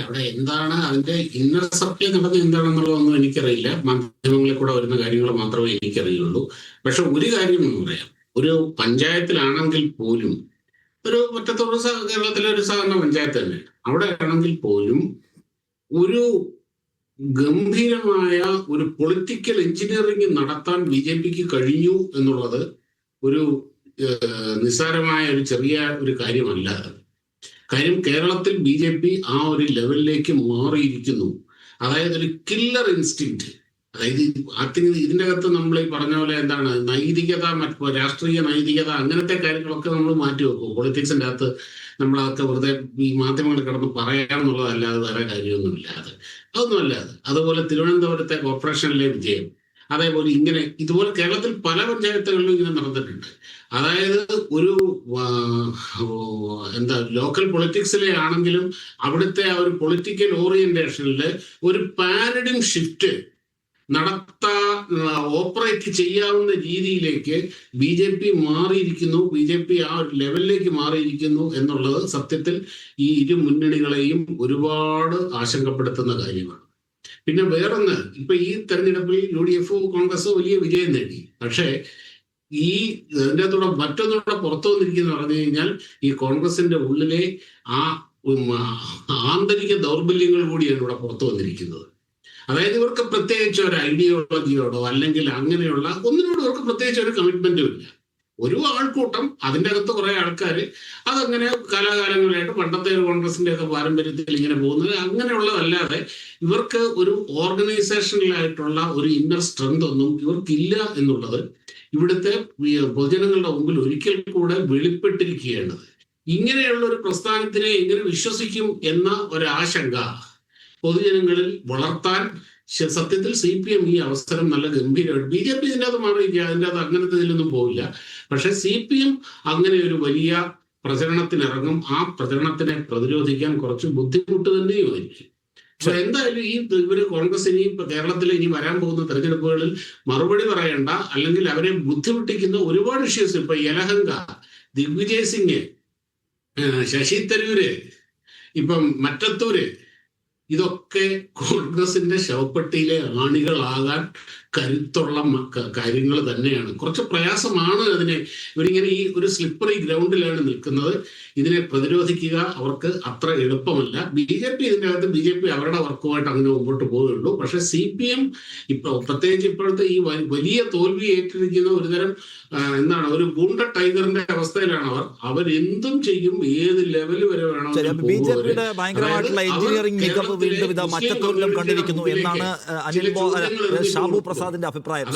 അവിടെ എന്താണ് അതിന്റെ ഇന്നർ സർക്കിൾ നടന്നത് എന്താണെന്നുള്ളതൊന്നും എനിക്കറിയില്ല. മാധ്യമങ്ങളിൽ കൂടെ വരുന്ന കാര്യങ്ങൾ മാത്രമേ എനിക്കറിയുള്ളൂ. പക്ഷെ ഒരു കാര്യം എന്ന് പറയാം. ഒരു പഞ്ചായത്തിലാണെങ്കിൽ പോലും ഒരു ഒറ്റത്തോട് കേരളത്തിലെ ഒരു സാധാരണ പഞ്ചായത്ത് തന്നെ അവിടെ ആണെങ്കിൽ പോലും ഒരു ഗംഭീരമായ ഒരു പൊളിറ്റിക്കൽ എഞ്ചിനീയറിംഗ് നടത്താൻ ബി ജെ പിക്ക് കഴിഞ്ഞു എന്നുള്ളത് ഒരു നിസ്സാരമായ ഒരു ചെറിയ ഒരു കാര്യമല്ല കാര്യം കേരളത്തിൽ ബി ജെ പി ആ ഒരു ലെവലിലേക്ക് മാറിയിരിക്കുന്നു. അതായത് ഒരു കില്ലർ ഇൻസ്റ്റിങ്ക്റ്റ് അതായത് അതിന് ഇതിന്റെ അകത്ത് നമ്മൾ ഈ പറഞ്ഞ പോലെ എന്താണ് നൈതികത മറ്റു രാഷ്ട്രീയ നൈതികത അങ്ങനത്തെ കാര്യങ്ങളൊക്കെ നമ്മൾ മാറ്റി വെക്കും. പൊളിറ്റിക്സിന്റെ അകത്ത് നമ്മളതൊക്കെ വെറുതെ ഈ മാധ്യമങ്ങൾ കിടന്ന് പറയാമെന്നുള്ളതല്ലാതെ വേറെ കാര്യമൊന്നുമില്ല അത് അതൊന്നുമല്ല അത് അതുപോലെ തിരുവനന്തപുരത്തെ കോർപ്പറേഷനിലെ വിജയം. അതേപോലെ ഇങ്ങനെ ഇതുപോലെ കേരളത്തിൽ പല പഞ്ചായത്തുകളിലും ഇങ്ങനെ നടന്നിട്ടുണ്ട്. അതായത് ഒരു എന്താ ലോക്കൽ പൊളിറ്റിക്സിലെ ആണെങ്കിലും അവിടുത്തെ ആ ഒരു പൊളിറ്റിക്കൽ ഓറിയന്റേഷനിൽ ഒരു പാരഡിം ഷിഫ്റ്റ് നടത്താ ഓപ്പറേറ്റ് ചെയ്യാവുന്ന രീതിയിലേക്ക് ബി ജെ പി മാറിയിരിക്കുന്നു. ബി ജെ പി ആ ഒരു ലെവലിലേക്ക് മാറിയിരിക്കുന്നു എന്നുള്ളത് സത്യത്തിൽ ഈ ഇരു മുന്നണികളെയും ഒരുപാട് ആശങ്കപ്പെടുത്തുന്ന കാര്യമാണ്. പിന്നെ വേറൊന്ന് ഇപ്പൊ ഈ തെരഞ്ഞെടുപ്പിൽ യു ഡി എഫ് കോൺഗ്രസ് വലിയ വിജയം നേടി. പക്ഷേ ഈ ഇതിന്റെ അകത്തൂടെ മറ്റൊന്നുകൂടെ പുറത്തു വന്നിരിക്കുന്ന പറഞ്ഞു കഴിഞ്ഞാൽ ഈ കോൺഗ്രസിന്റെ ഉള്ളിലെ ആ ആന്തരിക ദൗർബല്യങ്ങൾ കൂടിയാണ് ഇവിടെ പുറത്തു വന്നിരിക്കുന്നത് അതായത് ഇവർക്ക് പ്രത്യേകിച്ച് ഒരു ഐഡിയോളജിയോടോ അല്ലെങ്കിൽ അങ്ങനെയുള്ള ഒന്നിനോട് ഇവർക്ക് പ്രത്യേകിച്ച് ഒരു കമ്മിറ്റ്മെന്റും ഇല്ല. ഒരു ആൾക്കൂട്ടം അതിന്റെ അകത്ത് കുറെ ആൾക്കാർ അതങ്ങനെ കാലാകാലങ്ങളായിട്ട് പണ്ടത്തെ കോൺഗ്രസിന്റെ ഒക്കെ പാരമ്പര്യത്തിൽ ഇങ്ങനെ പോകുന്നത്. അങ്ങനെയുള്ളതല്ലാതെ ഇവർക്ക് ഒരു ഓർഗനൈസേഷനിലായിട്ടുള്ള ഒരു ഇന്നർ സ്ട്രെങ്ത് ഒന്നും ഇവർക്കില്ല എന്നുള്ളത് ഇവിടുത്തെ പൊതുജനങ്ങളുടെ മുമ്പിൽ ഒരിക്കൽ കൂടെ വെളിപ്പെട്ടിരിക്കുകയാണ്. ഇങ്ങനെയുള്ള ഒരു പ്രസ്ഥാനത്തിനെ എങ്ങനെ വിശ്വസിക്കും എന്ന ഒരാശങ്ക പൊതുജനങ്ങളിൽ വളർത്താൻ സത്യത്തിൽ സി പി എം ഈ അവസരം നല്ല ഗംഭീരമായിട്ട് ബി ജെ പി ഇതിന്റെ അത് മാറിയില്ല അതിന്റെ അത് അങ്ങനത്തെ ഇതിലൊന്നും പോവില്ല. പക്ഷെ സി പി എം അങ്ങനെ ഒരു വലിയ പ്രചരണത്തിനിറങ്ങും ആ പ്രചരണത്തിനെ പ്രതിരോധിക്കാൻ കുറച്ച് ബുദ്ധിമുട്ട് തന്നെയും ആയിരിക്കും. പക്ഷെ എന്തായാലും ഈ ഇവർ കോൺഗ്രസ് ഇനി കേരളത്തിൽ ഇനി വരാൻ പോകുന്ന തെരഞ്ഞെടുപ്പുകളിൽ മറുപടി പറയണ്ട. അല്ലെങ്കിൽ അവരെ ബുദ്ധിമുട്ടിക്കുന്ന ഒരുപാട് ഇഷ്യൂസ് ഇപ്പൊ യലഹങ്ക ദിഗ്വിജയ് സിംഗ് ശശി തരൂര് ഇപ്പം മറ്റത്തൂര് ഇതൊക്കെ കോൺഗ്രസിന്റെ ശവപ്പെട്ടിയിലെ ആണികളാകാൻ കരുത്തുള്ള കാര്യങ്ങൾ തന്നെയാണ്. കുറച്ച് പ്രയാസമാണ് അതിനെ. ഇവരിങ്ങനെ ഈ ഒരു സ്ലിപ്പറി ഗ്രൗണ്ടിലാണ് നിൽക്കുന്നത്. ഇതിനെ പ്രതിരോധിക്കുക അവർക്ക് അത്ര എളുപ്പമല്ല. ബി ജെ പി ഇതിന്റെ അകത്ത് ബി ജെ പി അവരുടെ വർക്കുമായിട്ട് അങ്ങനെ മുമ്പോട്ട് പോവുകയുള്ളൂ പക്ഷെ സി പി എം ഇപ്പൊ പ്രത്യേകിച്ച് ഇപ്പോഴത്തെ ഈ വലിയ തോൽവി ഏറ്റിരിക്കുന്ന ഒരുതരം എന്താണ് ഒരു ഗുണ്ട ടൈഗറിന്റെ അവസ്ഥയിലാണ് അവർ. അവരെന്തും ചെയ്യും. ഏത് ലെവൽ വരെ വേണം ശരി ബി ജെ പിയുടെ ഭയങ്കരമായിട്ടുള്ള എഞ്ചിനീയറിംഗ് വീണ്ടും ഇത് മറ്റത്തൊരിലും കണ്ടിരിക്കുന്നു എന്നാണ് അനിൽ ഷാബു പ്രസാദിന്റെ അഭിപ്രായം.